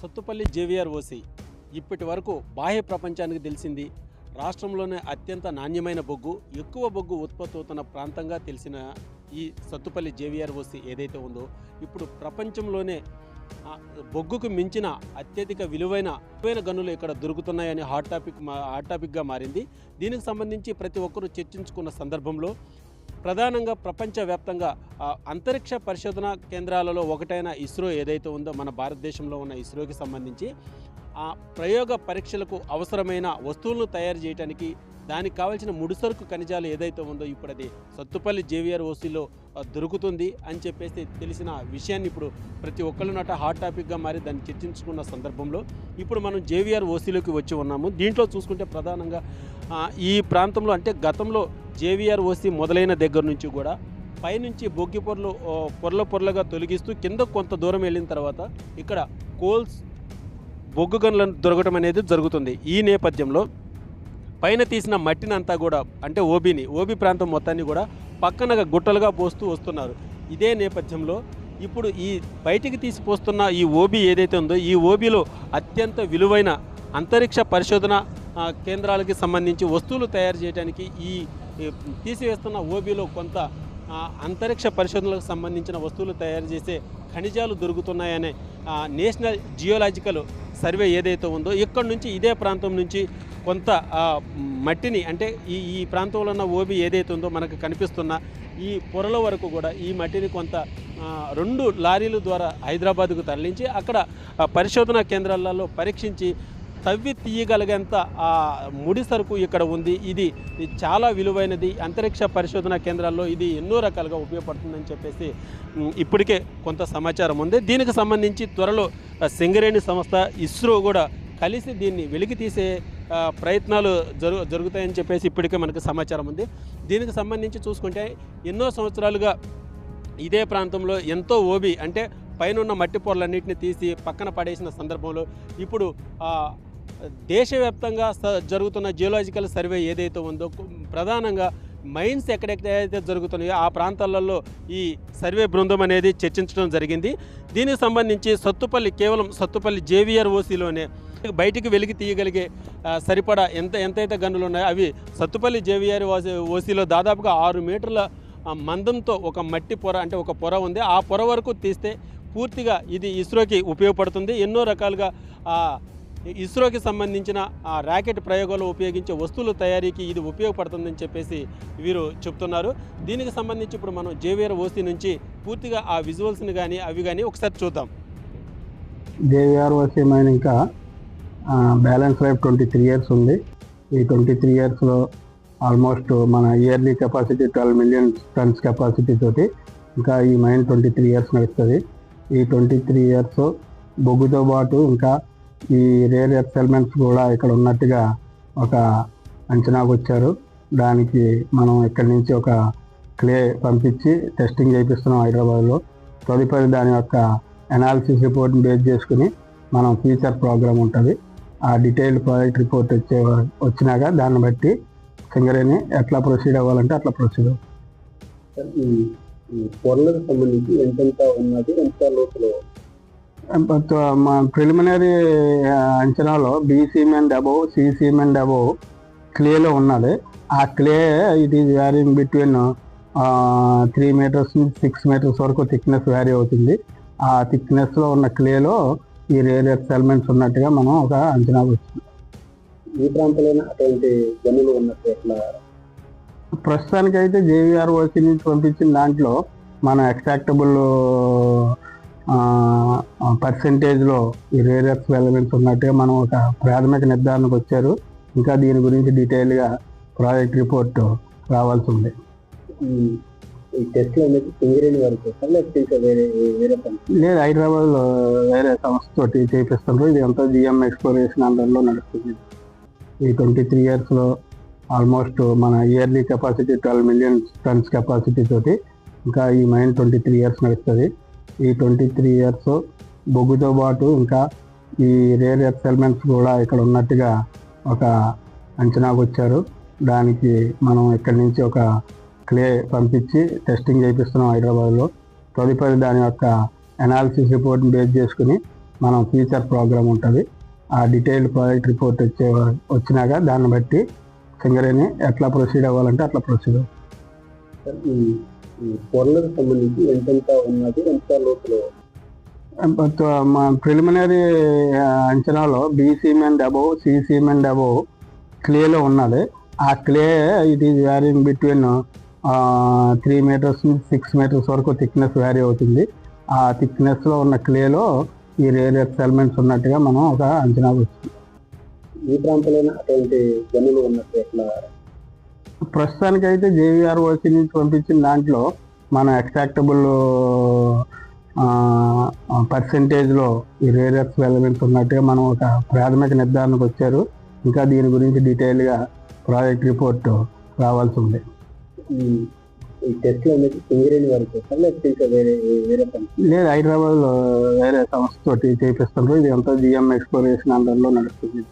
Sathupalli JVR OC ఇప్పటి వరకు బాహ్య ప్రపంచానికి తెలిసింది. రాష్ట్రంలోనే అత్యంత నాణ్యమైన బొగ్గు ఎక్కువ బొగ్గు ఉత్పత్తి అవుతున్న ప్రాంతంగా తెలిసిన ఈ సత్తుపల్లి జేవిఆర్ ఓసి ఏదైతే ఉందో ఇప్పుడు ప్రపంచంలోనే బొగ్గుకు మించిన అత్యధిక విలువైన విలువైన గనులు ఇక్కడ దొరుకుతున్నాయని హాట్ టాపిక్ మా హాట్ టాపిక్గా మారింది. దీనికి సంబంధించి ప్రతి ఒక్కరూ చర్చించుకున్న సందర్భంలో ప్రధానంగా ప్రపంచవ్యాప్తంగా అంతరిక్ష పరిశోధన కేంద్రాలలో ఒకటైన ఇస్రో ఏదైతే ఉందో మన భారతదేశంలో ఉన్న ఇస్రోకి సంబంధించి ఆ ప్రయోగ పరీక్షలకు అవసరమైన వస్తువులను తయారు చేయడానికి దానికి కావాల్సిన ముడిసరుకు ఖనిజాలు ఏదైతే ఉందో ఇప్పుడు అది సత్తుపల్లి జేవిఆర్ ఓసీలో దొరుకుతుంది అని చెప్పేసి తెలిసిన విషయాన్ని ఇప్పుడు ప్రతి ఒక్కళ్ళు నట హాట్ టాపిక్గా మారి దాన్ని చర్చించుకున్న సందర్భంలో ఇప్పుడు మనం జేవిఆర్ ఓసీలోకి వచ్చి ఉన్నాము. దీంట్లో చూసుకుంటే ప్రధానంగా ఈ ప్రాంతంలో అంటే గతంలో జేవిఆర్ ఓసీ మొదలైన దగ్గర నుంచి కూడా పైనుంచి బొగ్గి పొరలు పొరల పొరలుగా తొలగిస్తూ కింద కొంత దూరం వెళ్ళిన తర్వాత ఇక్కడ కోల్స్ బొగ్గు గన్లను దొరకడం అనేది జరుగుతుంది. ఈ నేపథ్యంలో పైన తీసిన మట్టిని అంతా కూడా అంటే ఓబీని ఓబీ ప్రాంతం మొత్తాన్ని కూడా పక్కన గుట్టలుగా పోస్తూ వస్తున్నారు. ఇదే నేపథ్యంలో ఇప్పుడు ఈ బయటికి తీసి పోస్తున్న ఈ ఓబీ ఏదైతే ఉందో ఈ ఓబీలో అత్యంత విలువైన అంతరిక్ష పరిశోధన కేంద్రాలకి సంబంధించి వస్తువులు తయారు చేయడానికి ఈ తీసివేస్తున్న ఓబీలో కొంత అంతరిక్ష పరిశోధనలకు సంబంధించిన వస్తువులు తయారు చేసే ఖనిజాలు దొరుకుతున్నాయనే నేషనల్ జియోలాజికల్ సర్వే ఏదైతే ఉందో ఇక్కడ నుంచి ఇదే ప్రాంతం నుంచి కొంత మట్టిని అంటే ఈ ఈ ప్రాంతంలో ఉన్న ఓబి ఏదైతే ఉందో మనకు కనిపిస్తున్న ఈ పొరల వరకు కూడా ఈ మట్టిని కొంత రెండు లారీల ద్వారా హైదరాబాద్కు తరలించి అక్కడ పరిశోధన పరిశోధనా కేంద్రాలలో పరీక్షించి తవ్వి తీయగలిగేంత ఆ ముడి సరుకు ఇక్కడ ఉంది. ఇది చాలా విలువైనది. అంతరిక్ష పరిశోధన కేంద్రాల్లో ఇది ఎన్నో రకాలుగా ఉపయోగపడుతుందని చెప్పేసి ఇప్పటికే కొంత సమాచారం ఉంది. దీనికి సంబంధించి త్వరలో సింగరేణి సంస్థ ఇస్రో కూడా కలిసి దీన్ని వెలికి తీసే ప్రయత్నాలు జరు జరుగుతాయని చెప్పేసి ఇప్పటికే మనకు సమాచారం ఉంది. దీనికి సంబంధించి చూసుకుంటే ఎన్నో సంవత్సరాలుగా ఇదే ప్రాంతంలో ఎంతో ఓబి అంటే పైన ఉన్న మట్టి పొరలన్నింటినీ తీసి పక్కన పడేసిన సందర్భంలో ఇప్పుడు దేశవ్యాప్తంగా స- జరుగుతున్న జియోలాజికల్ సర్వే ఏదైతే ఉందో ప్రధానంగా మైన్స్ ఎక్కడెక్కడైతే జరుగుతున్నాయో ఆ ప్రాంతాలలో ఈ సర్వే బృందం అనేది చర్చించడం జరిగింది. దీనికి సంబంధించి సత్తుపల్లి కేవలం సత్తుపల్లి జేవిఆర్ ఓసీలోనే బయటికి వెలికి తీయగలిగే సరిపడా ఎంత ఎంతైతే గన్నులు ఉన్నాయో అవి సత్తుపల్లి జేవిఆర్ ఓసీలో దాదాపుగా ఆరు మీటర్ల మందంతో ఒక మట్టి పొర అంటే ఒక పొర ఉంది. ఆ పొర వరకు తీస్తే పూర్తిగా ఇది ఇస్రోకి ఉపయోగపడుతుంది. ఎన్నో రకాలుగా ఇస్రోకి సంబంధించిన ఆ ర్యాకెట్ ప్రయోగాలు ఉపయోగించే వస్తువుల తయారీకి ఇది ఉపయోగపడుతుందని చెప్పేసి వీరు చెప్తున్నారు. దీనికి సంబంధించి ఇప్పుడు మనం జేవిఆర్ ఓసీ నుంచి పూర్తిగా ఆ విజువల్స్ని కానీ అవి కానీ ఒకసారి చూద్దాం. జేవిఆర్ ఓసీ మైన్ ఇంకా balance life twenty three years ఉంది. ఈ ట్వంటీ త్రీ ఇయర్స్లో ఆల్మోస్ట్ మన yearly capacity twelve million tons capacity తోటి ఇంకా ఈ మైన్ ట్వంటీ త్రీ ఇయర్స్ నడుస్తుంది. ఈ ట్వంటీ త్రీ ఇయర్స్ బొగ్గుతో పాటు ఇంకా ఈ రేర్ ఎర్త్ ఎలిమెంట్స్ కూడా ఇక్కడ ఉన్నట్టుగా ఒక అంచనాకు వచ్చారు. దానికి మనం ఇక్కడి నుంచి ఒక క్లే పంపించి టెస్టింగ్ చేపిస్తున్నాం హైదరాబాద్లో. తదుపరి దాని యొక్క అనాలిసిస్ రిపోర్ట్ని బేస్ చేసుకుని మనం ఫ్యూచర్ ప్రోగ్రామ్ ఉంటుంది. ఆ డీటెయిల్డ్ ప్రాజెక్ట్ రిపోర్ట్ వచ్చే వచ్చినాక దాన్ని బట్టి సింగరేణి ఎట్లా ప్రొసీడ్ అవ్వాలంటే అట్లా ప్రొసీడ్ అవ్వాలి పొరలకు సంబంధించి ఎంతెంత ఉన్నది ఎంత లోపల preliminary అంచనాలో B cement above C cement above క్లేలో ఉన్నది. ఆ clay it is varying between three metres నుంచి సిక్స్ మీటర్స్ వరకు థిక్నెస్ వ్యారీ అవుతుంది. ఆ థిక్నెస్లో ఉన్న క్లేలో ఈ రేర్ ఎర్త్ ఎలిమెంట్స్ ఉన్నట్టుగా మనం ఒక అంచనా వచ్చింది ఈ ప్రాంతంలోనే అటువంటి గనులు ఉన్నట్టు ఎట్లా? ప్రస్తుతానికైతే జేవీఆర్ ఓసీ నుంచి పంపించిన దాంట్లో మన ఎక్స్ట్రాక్టబుల్ పర్సంటేజ్లో ఈ రేర్ ఎర్త్ ఎలిమెంట్స్ ఉన్నట్టుగా మనం ఒక ప్రాథమిక నిర్ధారణకు వచ్చారు. ఇంకా దీని గురించి డీటెయిల్గా ప్రాజెక్ట్ రిపోర్ట్ రావాల్సి ఉంది. ఈ- టెస్ట్లు సింగరేణి వారు చేస్తారు? వేరే లేదు హైదరాబాద్లో వేరే సంస్థ తోటి చేపిస్తున్నారు ఇది అంతా జిఎం ఎక్స్ప్లోరేషన్ అండర్లో నడుస్తుంది. ఈ ట్వంటీ త్రీ ఇయర్స్లో ఆల్మోస్ట్ మన yearly capacity twelve million tons capacity తోటి ఇంకా ఈ మైన్ ట్వంటీ త్రీ ఇయర్స్ నడుస్తుంది. ఈ ట్వంటీ త్రీ ఇయర్స్ బొగ్గుతో పాటు ఇంకా ఈ రేర్ ఎర్త్ ఎలిమెంట్స్ కూడా ఇక్కడ ఉన్నట్టుగా ఒక అంచనాకు వచ్చారు. దానికి మనం ఇక్కడి నుంచి ఒక క్లే పంపించి టెస్టింగ్ చేపిస్తున్నాం హైదరాబాద్లో. తదుపరి దాని యొక్క అనాలిసిస్ రిపోర్ట్ని బేస్ చేసుకుని మనం ఫ్యూచర్ ప్రోగ్రామ్ ఉంటుంది. ఆ డీటెయిల్ ప్రాజెక్ట్ రిపోర్ట్ వచ్చే వచ్చినాక దాన్ని బట్టి సింగరేణి ఎట్లా ప్రొసీడ్ అవ్వాలంటే అట్లా ప్రొసీడ్ అవ్వాలి ఈ పొరలకు సంబంధించి ఎంతెంత ఉన్నది ఎంత లోతులో బట్ మా preliminary అంచనాలో B cement above C cement above క్లేలో ఉన్నది. ఆ clay it is varying between three metres six metres వరకు థిక్నెస్ వ్యారీ అవుతుంది. ఆ థిక్నెస్లో ఉన్న క్లేలో ఈ రేరియస్ ఎలిమెంట్స్ ఉన్నట్టుగా మనం ఒక అంచనా వచ్చింది ఈ ప్రాంతంలోనే అటువంటి గనులు ఉన్నట్టు ఎట్లా ప్రస్తుతానికైతే జేవీఆర్ఓసి నుంచి పంపించిన దాంట్లో మన ఎక్స్ట్రాక్టబుల్ పర్సంటేజ్లో ఈ రేరియస్ ఎలిమెంట్స్ ఉన్నట్టుగా మనం ఒక ప్రాథమిక నిర్ధారణకు వచ్చారు. ఇంకా దీని గురించి డీటెయిల్గా ప్రాజెక్ట్ రిపోర్ట్ రావాల్సి ఉంది. ఈ టెస్ట్లు సింగరేణి చేస్తారు? లేకపోతే ఇంకా వేరే వేరే లేదు హైదరాబాద్లో వేరే సంస్థ తోటి చేపిస్తున్నారు ఇది అంతా జిఎం ఎక్స్ప్లోరేషన్ అండర్లో నడుస్తుంది.